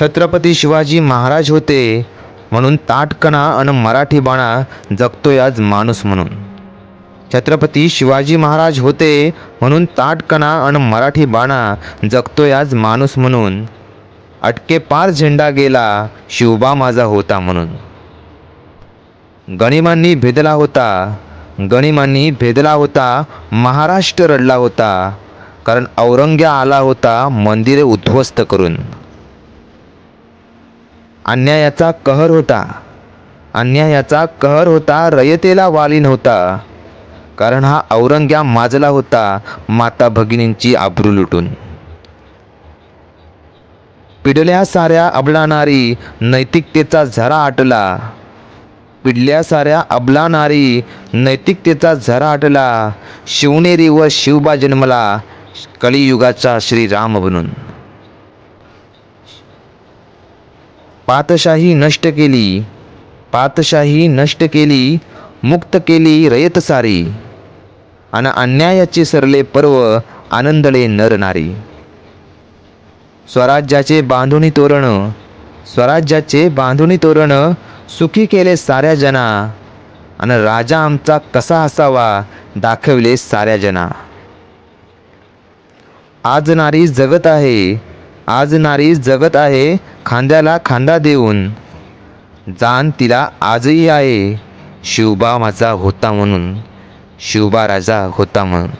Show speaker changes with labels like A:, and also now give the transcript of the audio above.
A: छत्रपती शिवाजी महाराज होते म्हणून ताटकणा आणि मराठी बाणा जगतोय आज माणूस म्हणून. छत्रपती शिवाजी महाराज होते म्हणून ताटकणा आणि मराठी बाणा जगतोय आज माणूस म्हणून. अटके पार झेंडा गेला शिवबा माझा होता म्हणून. गणिमांनी भेदला होता गणिमांनी भेदला होता महाराष्ट्र रडला होता कारण औरंग्या आला होता मंदिरे उद्ध्वस्त करून. अन्यायाचा कहर होता. अन्यायाचा कहर होता रयतेला वाली नव्हता. कारण हा औरंग्या माजला होता माता भगिनींची आबरू लुटून. पिडल्या साऱ्या अबला नारी नैतिकतेचा झरा आटला. पिडल्या साऱ्या अबला नारी नैतिकतेचा झरा आटला. शिवनेरी व शिवबा जन्मला कलियुगाचा श्रीराम बनून. पातशाही नष्ट केली. पातशाही नष्ट केली मुक्त केली रयत सारी. आणि अन्यायाचे सरले पर्व आनंदले नर नारी. स्वराज्याचे बांधुनी तोरण स्वराज्याचे बांधुनी तोरण सुखी केले साऱ्या जना. आणि राजा आमचा कसा असावा दाखवले साऱ्या जना. आज नारी जगत आहे आज नारी जगत आहे खांद्याला खांदा देऊन जाण तिला आजही आहे. शिवबा माझा होता म्हणून शिवबा राजा होता म्हणून.